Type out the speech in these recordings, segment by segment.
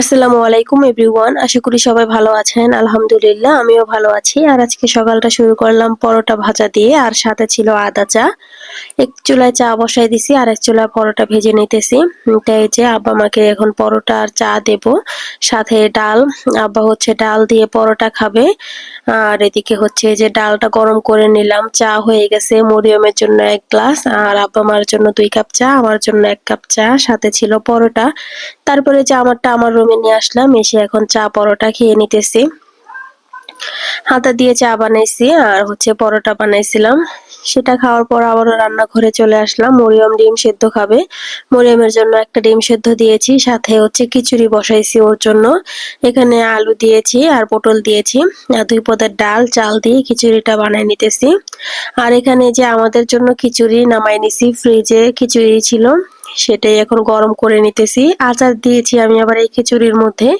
আসসালামু আলাইকুম, এভরিওয়ান। আশা করি সবাই ভালো আছেন। আলহামদুলিল্লাহ, আমিও ভালো আছি। আর আজকে সকালটা শুরু করলাম পরোটা ভাজা দিয়ে, আর সাথে ছিল আদা চা। এক চুলায় চা বসাই দিছি, আর এক চুলায় পরোটা ভেজে নিতেছি। তাই যে আব্বা আমাকে এখন পরোটা আর চা দেব। সাথে ডাল, আব্বা হচ্ছে ডাল দিয়ে পরোটা খাবে। আর এদিকে হচ্ছে যে ডালটা গরম করে নিলাম। চা হয়ে গেছে মরিয়মের জন্য এক গ্লাস, আর আব্বা মার জন্য দুই কাপ চা, আমার জন্য এক কাপ চা, সাথে ছিল পরোটা। তারপরে যে আমারটা আমার রুমে নিয়ে আসলাম। এসে এখন চা পরোটা খেয়ে নিতেছি। হাতা দিয়ে চা বানাইছি আর হচ্ছে পরোটা বানাইছিলাম। সেটা খাওয়ার পর আবারও রান্নাঘরে চলে আসলাম। মরিয়ম ডিম সেদ্ধ খাবে। মরিয়মের জন্য একটা ডিম সেদ্ধ দিয়েছি, সাথে হচ্ছে খিচুড়ি বসাইছি ওর জন্য। এখানে আলু দিয়েছি আর পটল দিয়েছি আর দুই পদের ডাল, চাল দিয়ে খিচুড়িটা বানাই নিতেছি। আর এখানে যে আমাদের জন্য খিচুড়ি নামাই নিছি, ফ্রিজে খিচুড়ি ছিল। সেটাই এখন গরম করে নিতেছি। আচার দিয়েছি আমি আবার এই খিচুড়ির মধ্যে।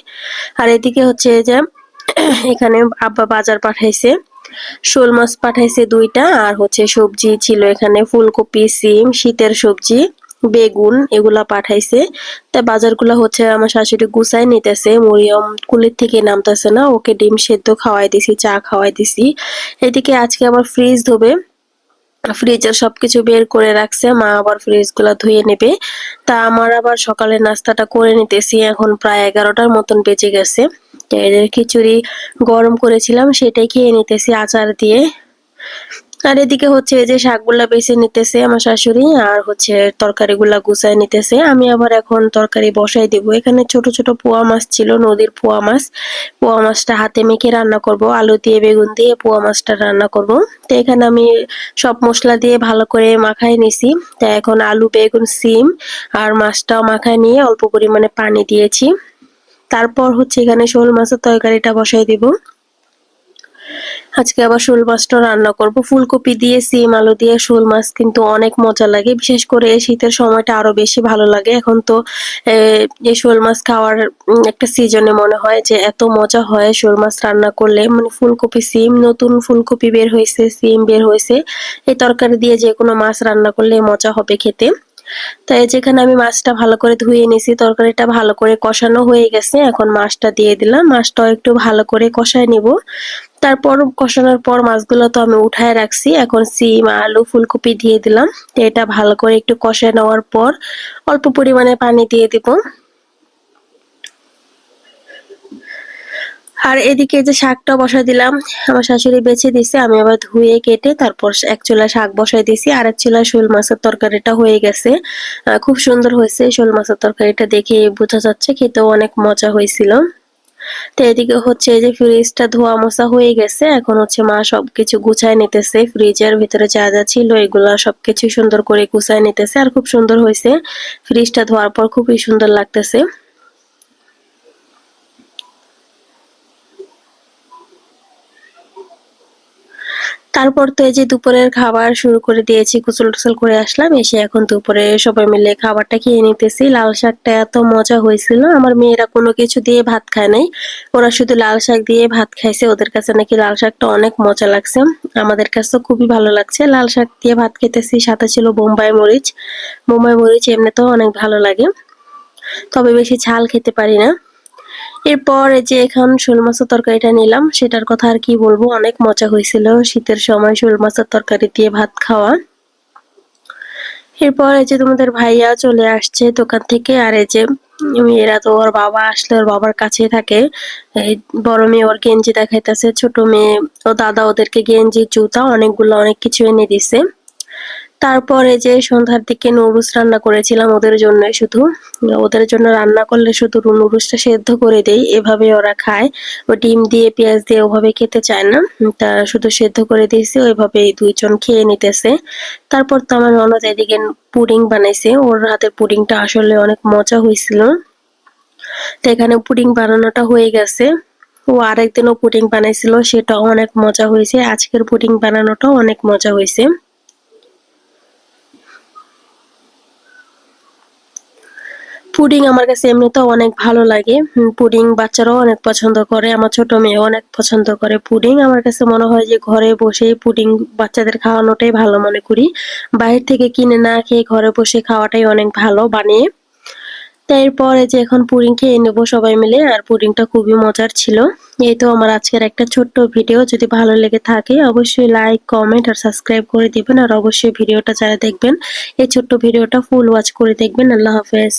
আর এদিকে হচ্ছে যে, এখানে আব্বা বাজার পাঠাইছে। শোল মাছ পাঠাইছে দুইটা, আর হচ্ছে সবজি ছিল এখানে ফুলকপি, সিম, শীতের সবজি, বেগুন এগুলা পাঠাইছে। তা বাজারগুলো হচ্ছে আমার শাশুড়ি গুছাই নিতেছে, মরিয়ম কুলের থেকে নামতেছে না, ওকে ডিম সেদ্ধ খাওয়াই দিছি, চা খাওয়াই দিছি। এদিকে আজকে আবার ফ্রিজ ধোবে। ফ্রিজের সবকিছু বের করে রাখছে। মা আবার ফ্রিজগুলা ধুয়ে নেবে। তা আমার আবার সকালে নাস্তাটা করে নিতেছি। এখন প্রায় এগারোটার মতন বেঁচে গেছে। এদের খিচুড়ি গরম করেছিলাম, সেটাই খেয়ে নিতেছি আচার দিয়ে। আর এদিকে হচ্ছে যে শাকগুলা বেছে নিতেছে আমার শাশুড়ি, আর হচ্ছে তরকারিগুলা গুছাই নিতেছে। আমি আবার এখন তরকারি বসাই দিব। এখানে ছোট ছোট পোয়া মাছ ছিল, নদীর পোয়া মাছ। পোয়া মাছটা হাতে মেখে রান্না করব, আলু দিয়ে, বেগুন দিয়ে পোয়া মাছটা রান্না করব। তো এখানে আমি সব মশলা দিয়ে ভালো করে মাখাই নিছি। তা এখন আলু, বেগুন, সিম আর মাছটাও মাখায় নিয়ে অল্প পরিমাণে পানি দিয়েছি। তারপর হচ্ছে এখানে শোল মাছের তরকারিটা বসাই দিব। আজকে আবার শোল মাছটা রান্না করব। ফুলকপি দিয়ে, সিম আলু দিয়ে শোল মাছ কিন্তু অনেক মজা লাগে। বিশেষ করে শীতের সময়টা আরও বেশি ভালো লাগে। এখন তো এই শোল মাছ খাওয়ার একটা সিজনে মনে হয় যে এত মজা হয় শোল মাছ রান্না করলে। মানে ফুলকপি সিম, নতুন ফুলকপি বের হয়েছে, সিম বের হয়েছে। এই তরকারি দিয়ে যে কোনো মাছ রান্না করলে মজা হবে খেতে। তাই যেখানে আমি মাছটা ভালো করে ধুয়ে নিছি তরকারিটা ভালো করে কষানো হয়ে গেছে। এখন মাছটা দিয়ে দিলাম। মাছটাও একটু ভালো করে কষায় নিব। তারপর কষানোর পর মাছগুলো তো আমি উঠায় রাখছি। এখন সিম, আলু, ফুলকপি দিয়ে দিলাম। এটা ভালো করে একটু কষায় নেওয়ার পর অল্প পরিমাণে পানি দিয়ে দিব। আর এদিকে যে শাকটা বসাই দিলাম, আমার শাশুড়ি বেছে দিছে, আমি আবার ধুয়ে কেটে তারপর এক চুলা শাক বসাই দিছি। আর এক চুলা শোল মাছের তরকারিটা হয়ে গেছে। খুব সুন্দর হয়েছে শোল মাছের তরকারিটা দেখে বোঝা যাচ্ছে, খেতেও অনেক মজা হয়েছিল। তো এদিকে হচ্ছে এই যে ফ্রিজটা ধোয়া মোছা হয়ে গেছে। এখন হচ্ছে মা সবকিছু গুছায় নিতেছে। ফ্রিজের ভিতরে যা যা ছিল এগুলো সবকিছু সুন্দর করে গুছায় নিতেছে। আর খুব সুন্দর হয়েছে। ফ্রিজটা ধোয়ার পর খুবই সুন্দর লাগতেছে। তারপর তো এই যে দুপুরের খাবার শুরু করে দিয়েছি কুচল টুচল করে আসলাম, এসে এখন দুপুরে সবাই মিলে খাবারটা খেয়ে নিতেছি। লাল শাকটা এত মজা হয়েছিল, আমার মেয়েরা কোনো কিছু দিয়ে ভাত খায় নাই। ওরা শুধু লাল শাক দিয়ে ভাত খাইছে, ওদের কাছে নাকি লাল শাকটা অনেক মজা লাগছে। আমাদের কাছে খুবই ভালো লাগছে, লাল শাক দিয়ে ভাত খেতেছি, সাথে ছিল বোম্বাই মরিচ। বোম্বাই মরিচ এমনিতেও অনেক ভালো লাগে, তবে বেশি ঝাল খেতে পারি না। এরপর এই যে এখন শোল মাছের তরকারিটা নিলাম, সেটার কথা আর কি বলব, অনেক মজা হয়েছিল। শীতের সময় শোল মাছের তরকারি দিয়ে ভাত খাওয়া। এরপর এই যে তোমাদের ভাইয়া চলে আসছে দোকান থেকে, আর এই যে মেয়েরা তো ওর বাবা আসলে ওর বাবার কাছে থাকে। এই বড় মেয়ে ওর গেঞ্জি দেখাইতেছে, ছোট মেয়ে ও দাদা ওদেরকে গেঞ্জি, জুতা অনেকগুলো অনেক কিছু এনে দিছে। তারপরে যে সন্ধ্যার দিকে নুডলস রান্না করেছিলাম ওদের জন্য শুধু। ওদের জন্য রান্না করলে শুধু নুডলসটা সেদ্ধ করে দেই, এভাবে ওরা খায়। ও ডিম দিয়ে, পেঁয়াজ দিয়ে ওভাবে খেতে চায় না। তা শুধু সেদ্ধ করে দিয়েছি, ওইভাবে দুইজন খেয়ে নিতেছে। তারপর তো আমার ননদ এদিকে পুডিং বানাইছে। ওর হাতের পুডিংটা আসলে অনেক মজা হয়েছিল। তো এখানে পুডিং বানানোটা হয়ে গেছে। ও আরেকদিনও পুডিং বানাইছিল, সেটাও অনেক মজা হয়েছে। আজকের পুডিং বানানোটাও অনেক মজা হয়েছে। পুডিং আমার কাছে এমনিতেও অনেক ভালো লাগে। পুডিং বাচ্চারাও অনেক পছন্দ করে, আমার ছোট মেয়ে অনেক পছন্দ করে। পুডিং আমার কাছে মনে হয় যে ঘরে বসে পুডিং বাচ্চাদের খাওয়ানোটাই ভালো মনে করি। বাইরে থেকে কিনে না খেয়ে ঘরে বসে খাওয়াটাই অনেক ভালো বানিয়ে। তারপরে যে এখন পুডিং খেয়ে নেব সবাই মিলে, আর পুডিংটা খুবই মজার ছিল। এই তো আমার আজকের একটা ছোট্ট ভিডিও যদি ভালো লেগে থাকে অবশ্যই লাইক কমেন্ট আর সাবস্ক্রাইব করে দিবেন। আর অবশ্যই ভিডিওটা যারা দেখবেন, এই ছোট্ট ভিডিওটা ফুল ওয়াচ করে দেখবেন। আল্লাহ হাফেজ।